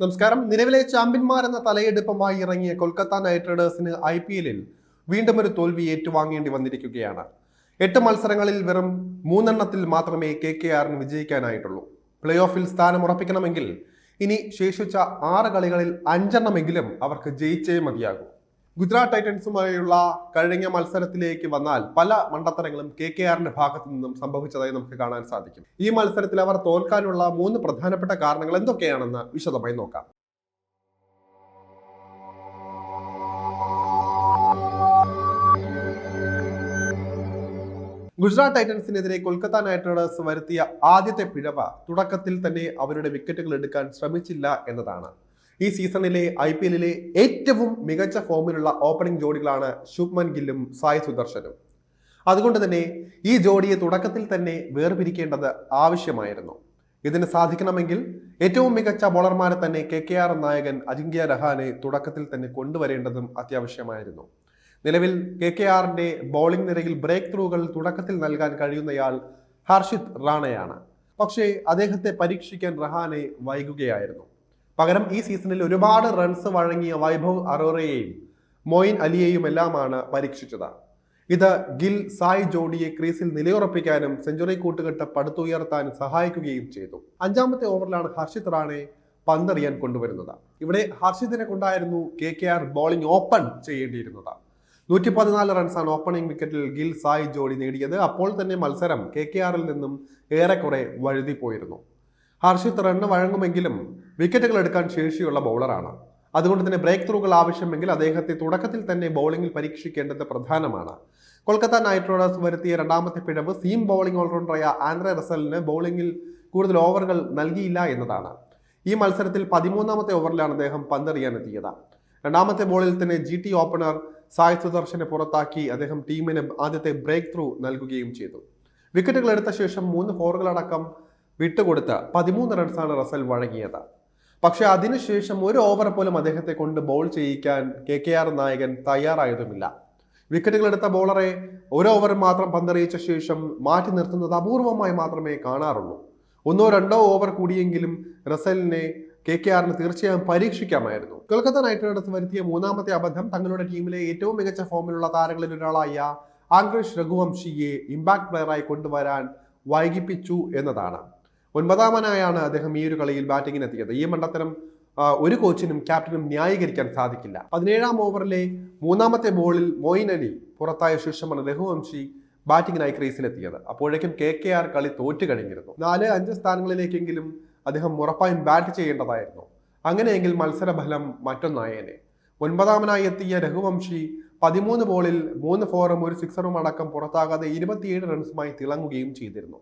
നമസ്കാരം. നിലവിലെ ചാമ്പ്യന്മാർ എന്ന തലയെടുപ്പുമായി ഇറങ്ങിയ കൊൽക്കത്ത നൈറ്റ് റൈഡേഴ്സിന് ഐ പി എല്ലിൽ വീണ്ടും ഒരു തോൽവി ഏറ്റുവാങ്ങേണ്ടി വന്നിരിക്കുകയാണ്. എട്ട് മത്സരങ്ങളിൽ വെറും മൂന്നെണ്ണത്തിൽ മാത്രമേ കെ കെ ആറിന് വിജയിക്കാനായിട്ടുള്ളൂ. പ്ലേ ഓഫിൽ സ്ഥാനം ഉറപ്പിക്കണമെങ്കിൽ ഇനി ശേഷിച്ച ആറ് കളികളിൽ അഞ്ചെണ്ണമെങ്കിലും അവർക്ക് ജയിച്ചേ മതിയാകൂ. ഗുജറാത്ത് ടൈറ്റൻസുമായുള്ള കഴിഞ്ഞ മത്സരത്തിലേക്ക് വന്നാൽ പല മണ്ടത്തരങ്ങളും കെ കെ ആറിന്റെ ഭാഗത്തു നിന്നും സംഭവിച്ചതായി നമുക്ക് കാണാൻ സാധിക്കും. ഈ മത്സരത്തിൽ അവർ തോൽക്കാനുള്ള മൂന്ന് പ്രധാനപ്പെട്ട കാരണങ്ങൾ എന്തൊക്കെയാണെന്ന് വിശദമായി നോക്കാം. ഗുജറാത്ത് ടൈറ്റൻസിനെതിരെ കൊൽക്കത്ത നൈറ്റ് റൈഡേഴ്സ് വരുത്തിയ ആദ്യത്തെ പിഴവ തുടക്കത്തിൽ തന്നെ അവരുടെ വിക്കറ്റുകൾ എടുക്കാൻ ശ്രമിച്ചില്ല എന്നതാണ്. ഈ സീസണിലെ ഐ പി എല്ലിലെ ഏറ്റവും മികച്ച ഫോമിലുള്ള ഓപ്പണിംഗ് ജോഡികളാണ് ശുഭ്മൻ ഗില്ലും സായ് സുദർശനും. അതുകൊണ്ട് തന്നെ ഈ ജോഡിയെ തുടക്കത്തിൽ തന്നെ വേർപിരിക്കേണ്ടത് ആവശ്യമായിരുന്നു. ഇതിന് സാധിക്കണമെങ്കിൽ ഏറ്റവും മികച്ച ബോളർമാരെ തന്നെ കെ കെ ആർ നായകൻ അജിങ്ക്യ രഹാനെ തുടക്കത്തിൽ തന്നെ കൊണ്ടുവരേണ്ടതും അത്യാവശ്യമായിരുന്നു. നിലവിൽ കെ കെ ആറിന്റെ ബോളിംഗ് നിരയിൽ ബ്രേക്ക് ത്രൂകൾ തുടക്കത്തിൽ നൽകാൻ കഴിയുന്നയാൾ ഹർഷിത് റാണയാണ്. പക്ഷേ അദ്ദേഹത്തെ പരീക്ഷിക്കാൻ റഹാനെ വൈകുകയായിരുന്നു. പകരം ഈ സീസണിൽ ഒരുപാട് റൺസ് വഴങ്ങിയ വൈഭവ് അറോറയെയും മൊയിൻ അലിയെയും എല്ലാമാണ് പരീക്ഷിച്ചത്. ഇത് ഗിൽ സായ് ജോഡിയെ ക്രീസിൽ നിലയുറപ്പിക്കാനും സെഞ്ചുറി കൂട്ടുകെട്ട് പടുത്തുയർത്താനും സഹായിക്കുകയും ചെയ്തു. അഞ്ചാമത്തെ ഓവറിലാണ് ഹർഷിത് റാണെ പന്തെറിയാൻ കൊണ്ടുവരുന്നത്. ഇവിടെ ഹർഷിതിനെ കൊണ്ടായിരുന്നു K K R bowling open ചെയ്യേണ്ടിയിരുന്നത്. നൂറ്റി പതിനാല് റൺസാണ് ഓപ്പണിംഗ് വിക്കറ്റിൽ ഗിൽ സായ് ജോഡി നേടിയത്. അപ്പോൾ തന്നെ മത്സരം കെ കെ ആറിൽ നിന്നും ഏറെക്കുറെ വഴുതിപ്പോയിരുന്നു. ഹർഷിത് റണ്ണ് വഴങ്ങുമെങ്കിലും വിക്കറ്റുകൾ എടുക്കാൻ ശേഷിയുള്ള ബൗളറാണ് അതുകൊണ്ട് തന്നെ ബ്രേക്ക് ത്രൂകൾ ആവശ്യമെങ്കിൽ അദ്ദേഹത്തെ തുടക്കത്തിൽ തന്നെ ബൗളിംഗിൽ പരീക്ഷിക്കേണ്ടത് പ്രധാനമാണ്. കൊൽക്കത്ത നൈറ്റ് റൈഡേഴ്സ് വരുത്തിയ രണ്ടാമത്തെ പിഴവ് സീം ബൗളിംഗ് ഓൾറൗണ്ടറായ ആൻഡ്രെ റസലിന് ബൗളിംഗിൽ കൂടുതൽ ഓവറുകൾ നൽകിയില്ല എന്നതാണ്. ഈ മത്സരത്തിൽ പതിമൂന്നാമത്തെ ഓവറിലാണ് അദ്ദേഹം പന്തെറിയാൻ എത്തിയത് രണ്ടാമത്തെ ബോളിൽ തന്നെ ജി ടി ഓപ്പണർ സായ് സുദർശനെ പുറത്താക്കി അദ്ദേഹം ടീമിന് ആദ്യത്തെ ബ്രേക്ക് ത്രൂ നൽകുകയും ചെയ്തു. വിക്കറ്റുകൾ എടുത്ത ശേഷം മൂന്ന് ഫോറുകളടക്കം വിട്ടുകൊടുത്ത് പതിമൂന്ന് റൺസാണ് റസൽ വഴങ്ങിയത്. പക്ഷേ അതിനുശേഷം ഒരു ഓവർ പോലും അദ്ദേഹത്തെ കൊണ്ട് ബോൾ ചെയ്യിക്കാൻ കെ കെ ആർ നായകൻ തയ്യാറായതുമില്ല. വിക്കറ്റുകൾ എടുത്ത ബോളറെ ഒരു ഓവർ മാത്രം പന്തറിയിച്ച ശേഷം മാറ്റി നിർത്തുന്നത് അപൂർവമായി മാത്രമേ കാണാറുള്ളൂ. ഒന്നോ രണ്ടോ ഓവർ കൂടിയെങ്കിലും റസലിനെ കെ കെ ആറിന് തീർച്ചയായും പരീക്ഷിക്കാമായിരുന്നു. കൊൽക്കത്ത നൈറ്റ് റൈഡേഴ്സ് വരുത്തിയ മൂന്നാമത്തെ അബദ്ധം തങ്ങളുടെ ടീമിലെ ഏറ്റവും മികച്ച ഫോമിലുള്ള താരങ്ങളിൽ ഒരാളായ ആംഗ്രേഷ് രഘുവംശിയെ ഇമ്പാക്ട് പ്ലെയറായി കൊണ്ടുവരാൻ വൈകിപ്പിച്ചു എന്നതാണ്. ഒൻപതാമനായാണ് അദ്ദേഹം ഈ ഒരു കളിയിൽ ബാറ്റിങ്ങിന് എത്തിയത് ഈ മണ്ടത്തരം ഒരു കോച്ചിനും ക്യാപ്റ്റനും ന്യായീകരിക്കാൻ സാധിക്കില്ല. പതിനേഴാം ഓവറിലെ മൂന്നാമത്തെ ബോളിൽ മോയിൻ അലി പുറത്തായ ശേഷമാണ് രഘുവംശി ബാറ്റിങ്ങിനായി ക്രീസിലെത്തിയത്. അപ്പോഴേക്കും കെ കെ ആർ കളി തോറ്റു കഴിഞ്ഞിരുന്നു. നാല് അഞ്ച് സ്ഥാനങ്ങളിലേക്കെങ്കിലും അദ്ദേഹം ഉറപ്പായും ബാറ്റ് ചെയ്യേണ്ടതായിരുന്നു. അങ്ങനെയെങ്കിൽ മത്സരഫലം മറ്റൊന്നായേനെ. ഒൻപതാമനായി എത്തിയ രഘുവംശി പതിമൂന്ന് ബോളിൽ മൂന്ന് ഫോറും ഒരു സിക്സറും അടക്കം പുറത്താകാതെ ഇരുപത്തിയേഴ് റൺസുമായി തിളങ്ങുകയും ചെയ്തിരുന്നു.